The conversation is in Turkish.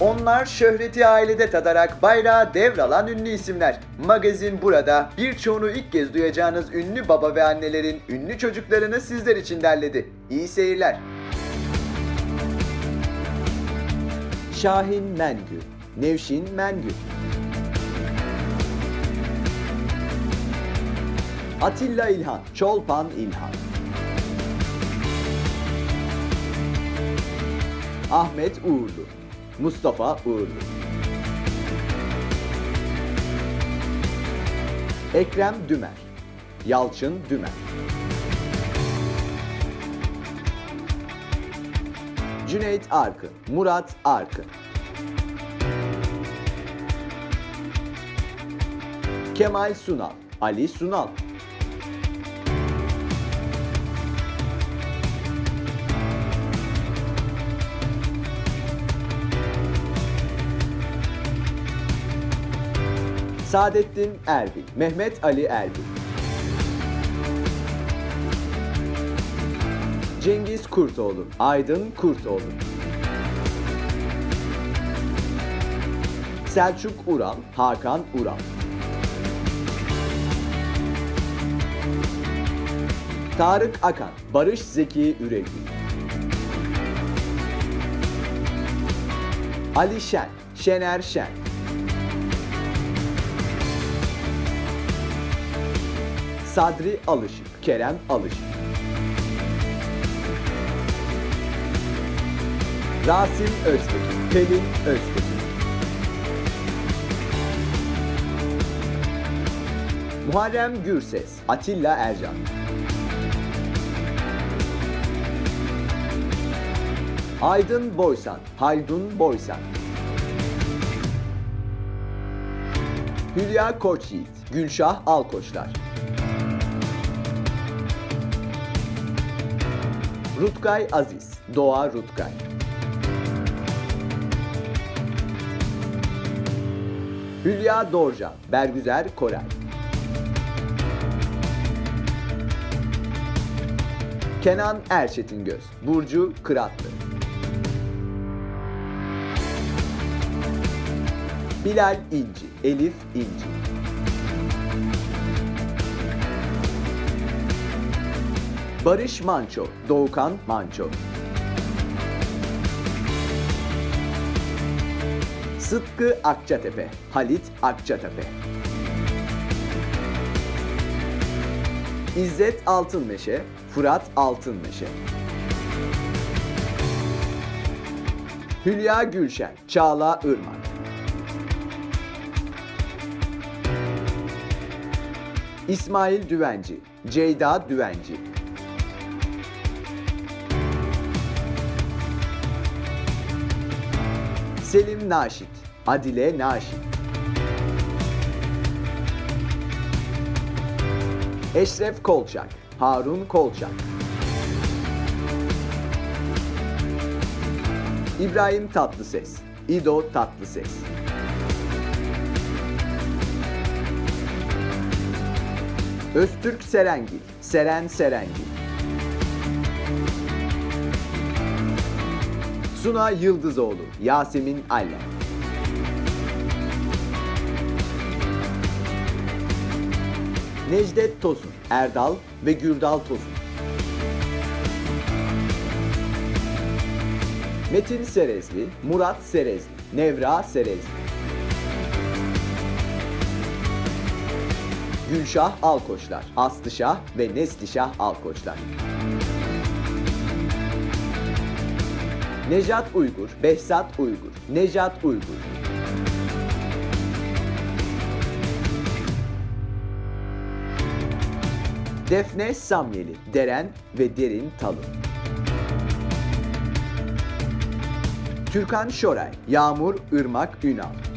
Onlar şöhreti ailede tadarak bayrağı devralan ünlü isimler. Magazin burada birçoğunu ilk kez duyacağınız ünlü baba ve annelerin ünlü çocuklarını sizler için derledi. İyi seyirler. Şahin Mengü, Nevşin Mengü. Atilla İlhan, Çolpan İlhan. Ahmet Uğurlu, Mustafa Uğurlu. Ekrem Dümer, Yalçın Dümer. Cüneyt Arkın, Murat Arkın. Kemal Sunal, Ali Sunal. Saadettin Erbil, Mehmet Ali Erbil. Cengiz Kurtoğlu, Aydın Kurtoğlu. Selçuk Ural, Hakan Ural. Tarık Akan, Barış Zeki Üregü. Ali Şen, Şener Şen. Sadri Alışık, Kerem Alışık. Rasim Öztekin, Pelin Öztekin. Muharrem Gürses, Atilla Ercan. Aydın Boysan, Haldun Boysan. Hülya Koçyiğit, Gülşah Alkoçlar. Rutkay Aziz, Doğa Rutkay. Hülya Dorcan, Bergüzer Koray. Kenan Erçetingöz, Burcu Kıratlı. Bilal İnci, Elif İnci. Barış Manço, Doğukan Manço. Sıtkı Akçatepe, Halit Akçatepe. İzzet Altınmeşe, Fırat Altınmeşe. Hülya Gülşen, Çağla Irmak. İsmail Düvenci, Ceyda Düvenci. Selim Naşit, Adile Naşit. Eşref Kolçak, Harun Kolçak. İbrahim Tatlıses, İdo Tatlıses. Öztürk Serengil, Seren Serengil. Suna Yıldızoğlu, Yasemin Aller. Necdet Tosun, Erdal ve Gürdal Tosun. Metin Serezli, Murat Serezli, Nevra Serezli. Gülşah Alkoçlar, Aslışah ve Neslişah Alkoçlar. Nejat Uygur, Behzat Uygur, Nejat Uygur. Defne Samyeli, Deren ve Derin Talın. Türkan Şoray, Yağmur Irmak Ünal.